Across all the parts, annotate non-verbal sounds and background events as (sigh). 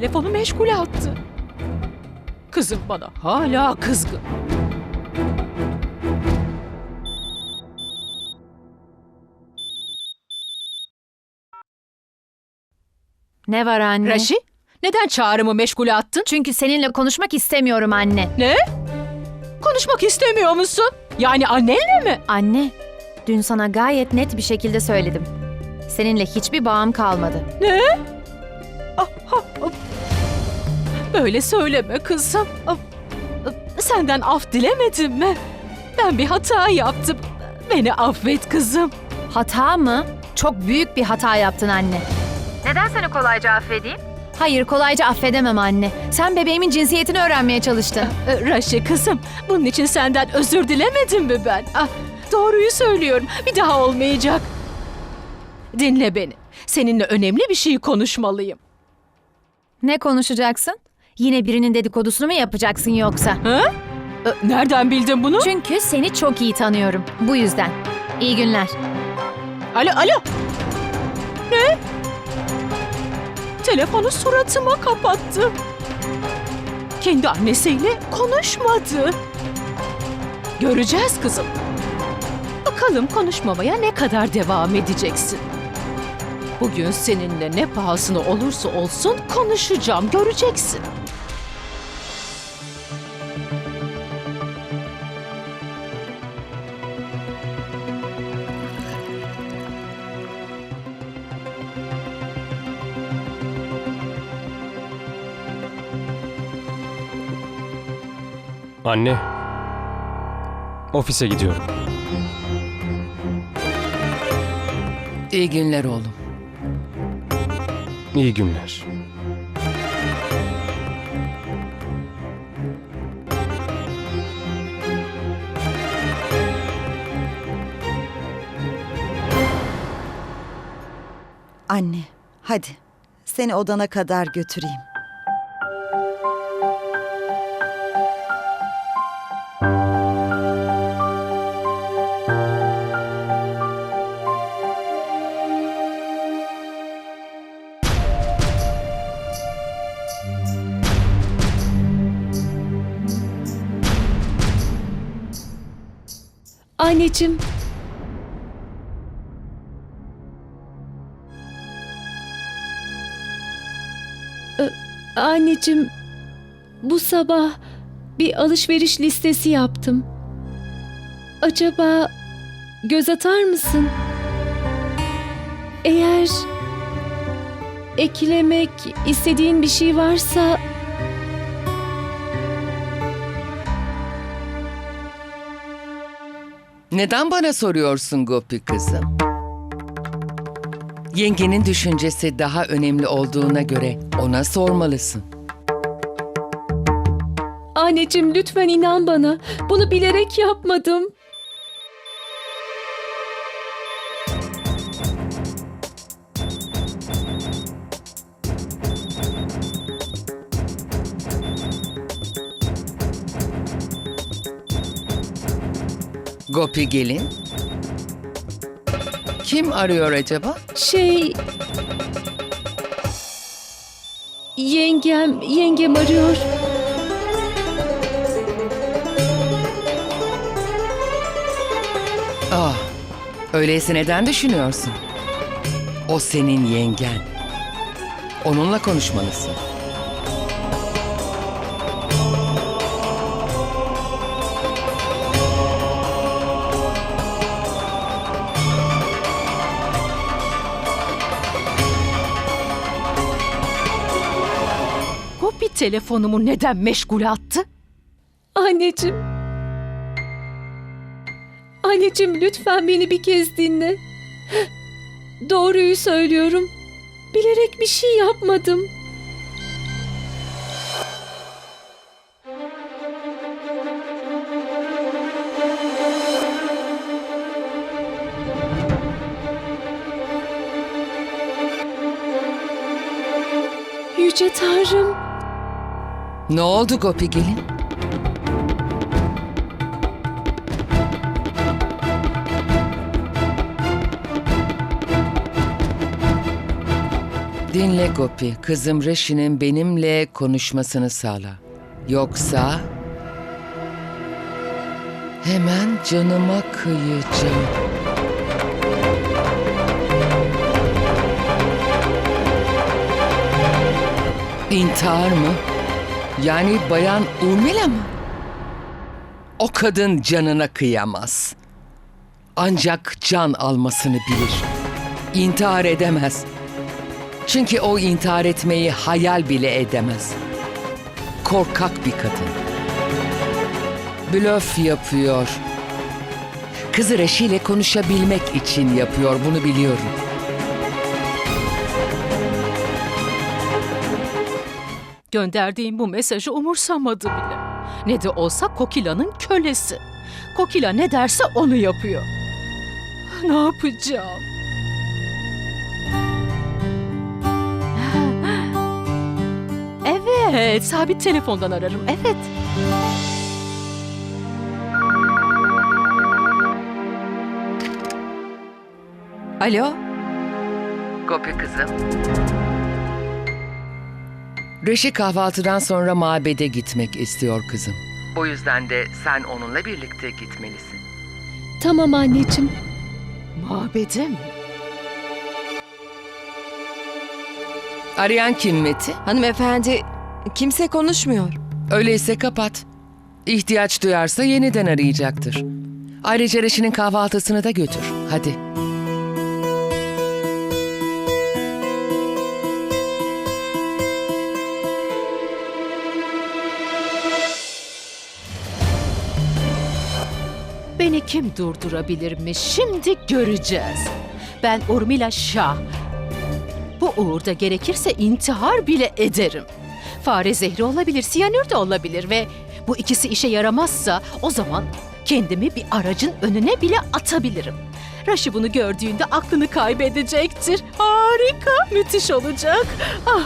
Ne? Telefonu meşgule attı. Kızım bana hala kızgın. Ne var anne? Raşi, neden çağrımı meşgule attın? Çünkü seninle konuşmak istemiyorum anne. Ne? Konuşmak istemiyor musun? Yani annenle mi? Anne, dün sana gayet net bir şekilde söyledim. Seninle hiçbir bağım kalmadı. Böyle söyleme kızım. Senden af dilemedim mi? Ben bir hata yaptım. Beni affet kızım. Hata mı? Çok büyük bir hata yaptın anne. Neden seni kolayca affedeyim? Hayır, kolayca affedemem anne. Sen bebeğimin cinsiyetini öğrenmeye çalıştın. (laughs) Ee, Raşi kızım, bunun için senden özür dilemedim mi ben? Ah, doğruyu söylüyorum. Bir daha olmayacak. Dinle beni. Seninle önemli bir şey konuşmalıyım. Ne konuşacaksın? Yine birinin dedikodusunu mu yapacaksın yoksa? Ha? Nereden bildin bunu? Çünkü seni çok iyi tanıyorum. Bu yüzden. İyi günler. Alo, alo. Ne? Telefonu suratıma kapattı. Kendi annesiyle konuşmadı. Göreceğiz kızım. Bakalım konuşmamaya ne kadar devam edeceksin. Bugün seninle ne pahasına olursa olsun konuşacağım, göreceksin. Anne. Ofise gidiyorum. İyi günler oğlum. İyi günler. Anne, hadi. Seni odana kadar götüreyim. Anneciğim. Ö, Anneciğim, bu sabah bir alışveriş listesi yaptım. Acaba göz atar mısın? Eğer eklemek istediğin bir şey varsa Neden bana soruyorsun Gopi kızım? Yengenin düşüncesi daha önemli olduğuna göre ona sormalısın. Anneciğim lütfen inan bana. Bunu bilerek yapmadım. Gopi gelin. Kim arıyor acaba? Şey... Yengem, yengem arıyor. Ah, öyleyse neden düşünüyorsun? O senin yengen. Onunla konuşmalısın. Telefonumu neden meşgule attı? Anneciğim. Anneciğim lütfen beni bir kez dinle. Doğruyu söylüyorum. Bilerek bir şey yapmadım. Yüce Tanrım. Ne oldu Gopi gelin? Dinle Gopi, kızım Reşi'nin benimle konuşmasını sağla. Yoksa hemen canıma kıyacağım. İntihar mı? Yani bayan Urmila mı? O kadın canına kıyamaz. Ancak can almasını bilir. İntihar edemez. Çünkü o intihar etmeyi hayal bile edemez. Korkak bir kadın. Blöf yapıyor. Kızı Reşi ile konuşabilmek için yapıyor bunu biliyorum. Gönderdiğim bu mesajı umursamadı bile. Ne de olsa Kokila'nın kölesi. Kokila ne derse onu yapıyor. Ne yapacağım? (laughs) Evet, sabit telefondan ararım. Evet. Alo? Gopi kızım. Reşi kahvaltıdan sonra mabede gitmek istiyor kızım. Bu yüzden de sen onunla birlikte gitmelisin. Tamam anneciğim. Mabede mi? Arayan kim Meti? Hanımefendi kimse konuşmuyor. Öyleyse kapat. İhtiyaç duyarsa yeniden arayacaktır. Ayrıca Reşi'nin kahvaltısını da götür. Hadi. Beni kim durdurabilirmiş şimdi göreceğiz. Ben Urmila Şah. Bu uğurda gerekirse intihar bile ederim. Fare zehri olabilir, siyanür de olabilir ve bu ikisi işe yaramazsa o zaman kendimi bir aracın önüne bile atabilirim. Raşi bunu gördüğünde aklını kaybedecektir. Harika, müthiş olacak. (laughs)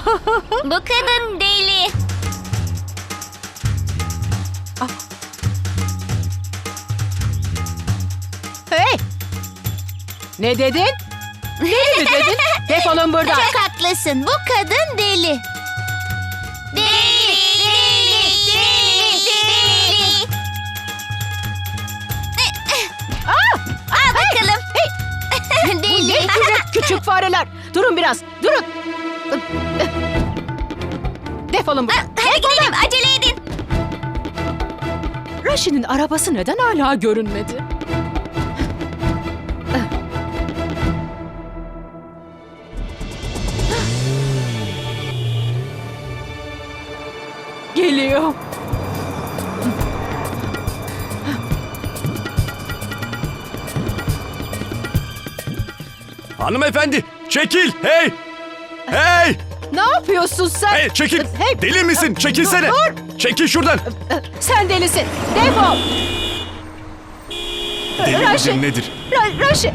Bu kadın deli. Ne dedin? Deli mi dedin? (laughs) Defolun buradan. Çok haklısın. Bu kadın deli. Deli, deli, deli, deli. Al bakalım. (laughs) Bu Deli. ne cüret (laughs) küçük fareler? Durun biraz, durun. Defolun buradan. Hadi gidelim. Acele edin. Raşi'nin arabası neden hala görünmedi? Geliyor. Hanımefendi çekil hey! Hey! Ne yapıyorsun sen? Hey çekil! Hey! Deli misin? Çekilsene! Dur! Çekil şuradan! Sen delisin. Defol. Deli Raşi! midir nedir? Ra- Raşi.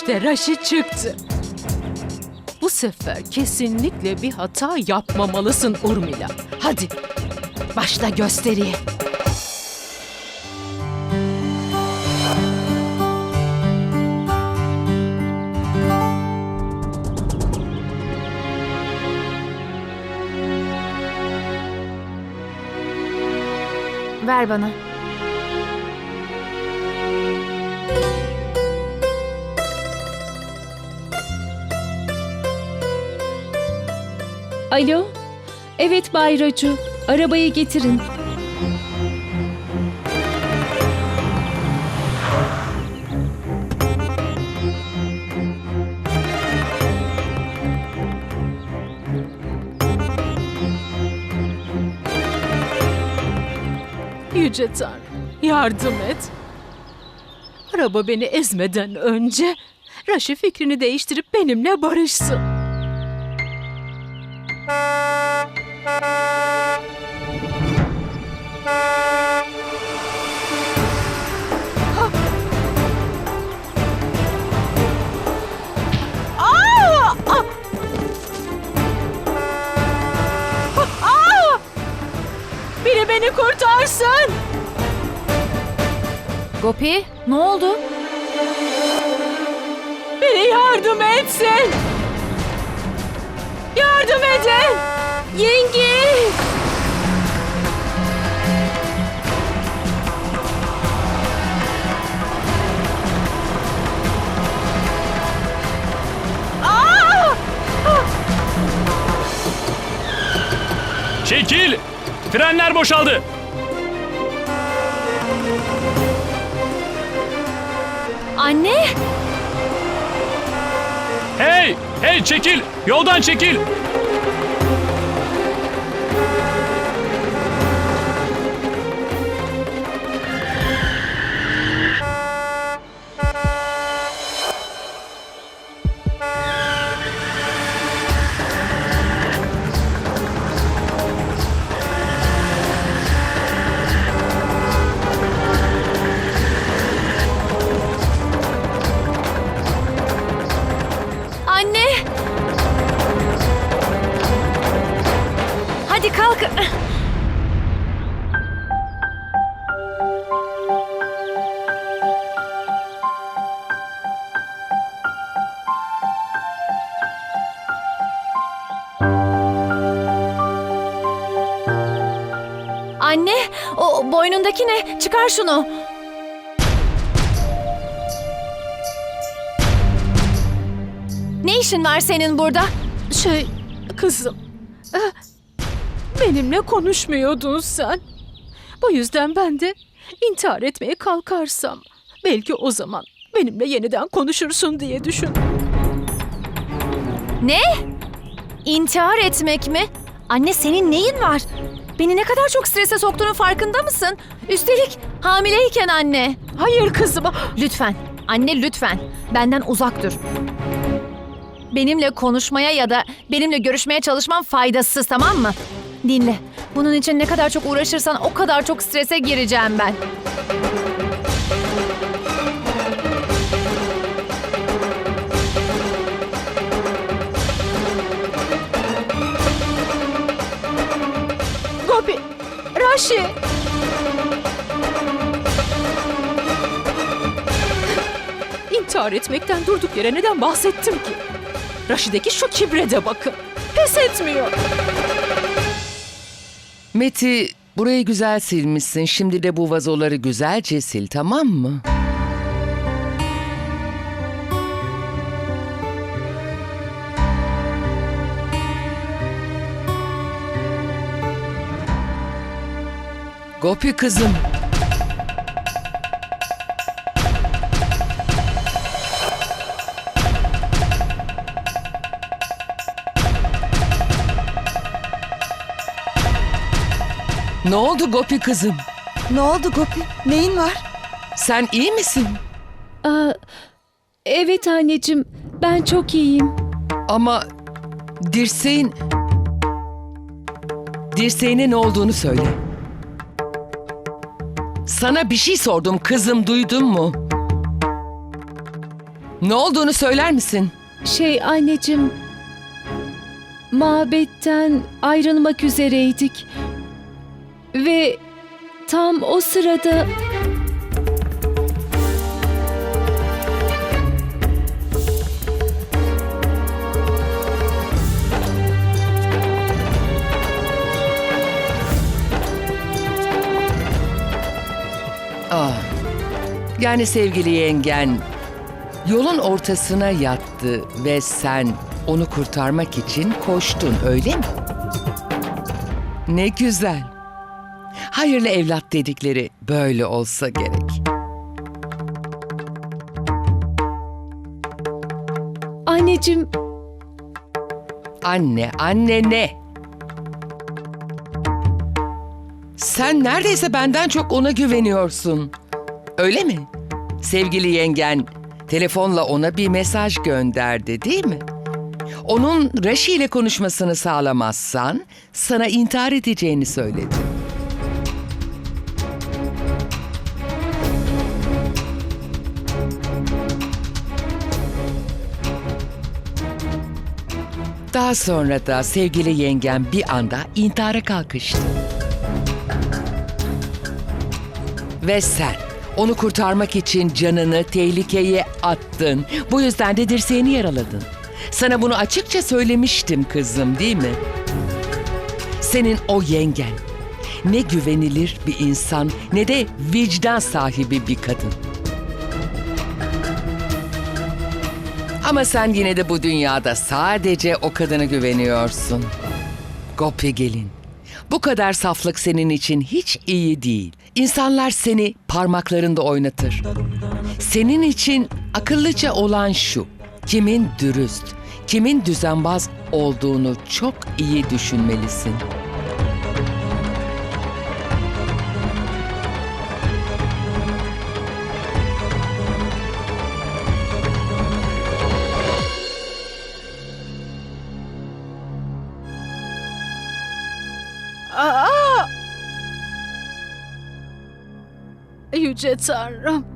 İşte Raşi çıktı. Bu sefer kesinlikle bir hata yapmamalısın Urmila. Hadi başla gösteriye. Ver bana. Alo. Evet Bay Racu. Arabayı getirin. Yüce Tanrım yardım et. Araba beni ezmeden önce Raşi fikrini değiştirip benimle barışsın. Beni kurtarsın. Gopi ne oldu? Biri yardım etsin. Yardım edin. Yenge. Frenler boşaldı. Anne! Hey! Hey çekil! Yoldan çekil! Anne, o boynundaki ne? Çıkar şunu. Ne işin var senin burada? Şey kızım. eh, Benimle konuşmuyordun sen. Bu yüzden ben de intihar etmeye kalkarsam belki o zaman benimle yeniden konuşursun diye düşündüm. Ne? İntihar etmek mi? Anne senin neyin var? Beni ne kadar çok strese soktuğunun farkında mısın? Üstelik hamileyken anne. Hayır kızım. Lütfen, anne lütfen. Benden uzak dur. Benimle konuşmaya ya da benimle görüşmeye çalışman faydasız tamam mı? Dinle. Bunun için ne kadar çok uğraşırsan o kadar çok strese gireceğim ben. Raşi. İntihar etmekten durduk yere neden bahsettim ki? Raşi'deki şu kibre de bakın. Pes etmiyor. Meti burayı güzel silmişsin. Şimdi de bu vazoları güzelce sil tamam mı? Gopi kızım. Ne oldu Gopi kızım? Ne oldu Gopi? Neyin var? Sen iyi misin? Aa, evet anneciğim, ben çok iyiyim. Ama dirseğin... Dirseğine ne olduğunu söyle. Sana bir şey sordum kızım duydun mu? Ne olduğunu söyler misin? Şey anneciğim, mabetten ayrılmak üzereydik. Ve tam o sırada Ah. Yani sevgili yengen yolun ortasına yattı ve sen onu kurtarmak için koştun öyle mi? Ne güzel. Hayırlı evlat dedikleri böyle olsa gerek. anneciğim Anne, anne ne? Sen neredeyse benden çok ona güveniyorsun. Öyle mi? Sevgili yengen telefonla ona bir mesaj gönderdi değil mi? Onun Raşi ile konuşmasını sağlamazsan sana intihar edeceğini söyledi. Daha sonra da sevgili yengem bir anda intihara kalkıştı. Ve sen onu kurtarmak için canını tehlikeye attın. Bu yüzden de dirseğini yaraladın. Sana bunu açıkça söylemiştim kızım değil mi? Senin o yengen ne güvenilir bir insan ne de vicdan sahibi bir kadın. Ama sen yine de bu dünyada sadece o kadına güveniyorsun. Gopi gelin. Bu kadar saflık senin için hiç iyi değil. İnsanlar seni parmaklarında oynatır. Senin için akıllıca olan şu. Kimin dürüst, kimin düzenbaz olduğunu çok iyi düşünmelisin. Yüce Tanrım.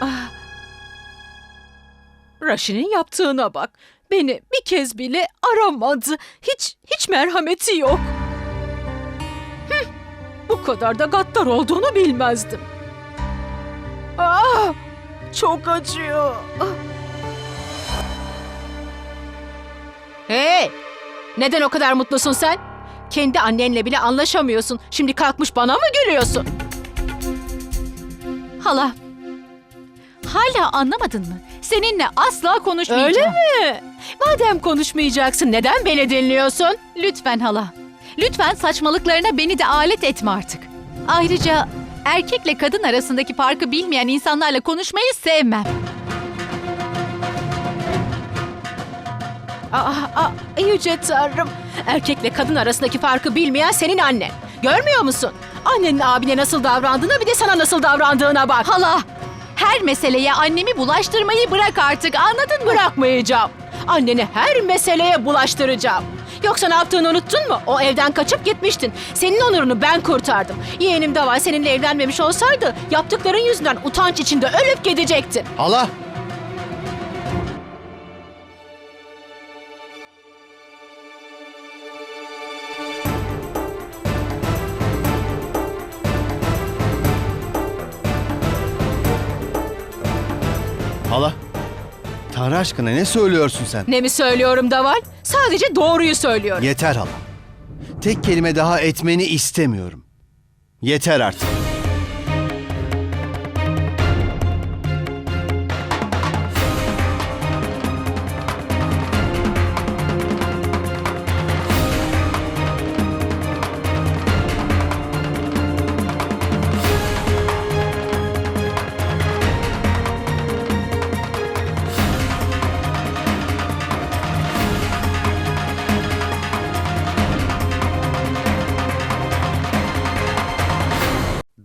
Ah. Raşi'nin yaptığına bak. Beni bir kez bile aramadı. Hiç, hiç merhameti yok. Hıh, bu kadar da gaddar olduğunu bilmezdim. Ah, çok acıyor. Ah. Hey! Neden o kadar mutlusun sen? Kendi annenle bile anlaşamıyorsun. Şimdi kalkmış bana mı gülüyorsun? Hala. Hala anlamadın mı? Seninle asla konuşmayacağım. Öyle mi? Madem konuşmayacaksın neden beni dinliyorsun? Lütfen hala. Lütfen saçmalıklarına beni de alet etme artık. Ayrıca erkekle kadın arasındaki farkı bilmeyen insanlarla konuşmayı sevmem. Aa, aa, yüce tanrım. Erkekle kadın arasındaki farkı bilmeyen senin annen. Görmüyor musun? Annenin abine nasıl davrandığına bir de sana nasıl davrandığına bak. Hala, her meseleye annemi bulaştırmayı bırak artık anladın? Bırakmayacağım. Anneni her meseleye bulaştıracağım. Yoksa ne yaptığını unuttun mu? O evden kaçıp gitmiştin. Senin onurunu ben kurtardım. Yeğenim de var seninle evlenmemiş olsaydı yaptıkların yüzünden utanç içinde ölüp gidecektin. Hala, aşkına ne söylüyorsun sen? Ne mi söylüyorum Daval? Sadece doğruyu söylüyorum. Yeter hala. Tek kelime daha etmeni istemiyorum. Yeter artık.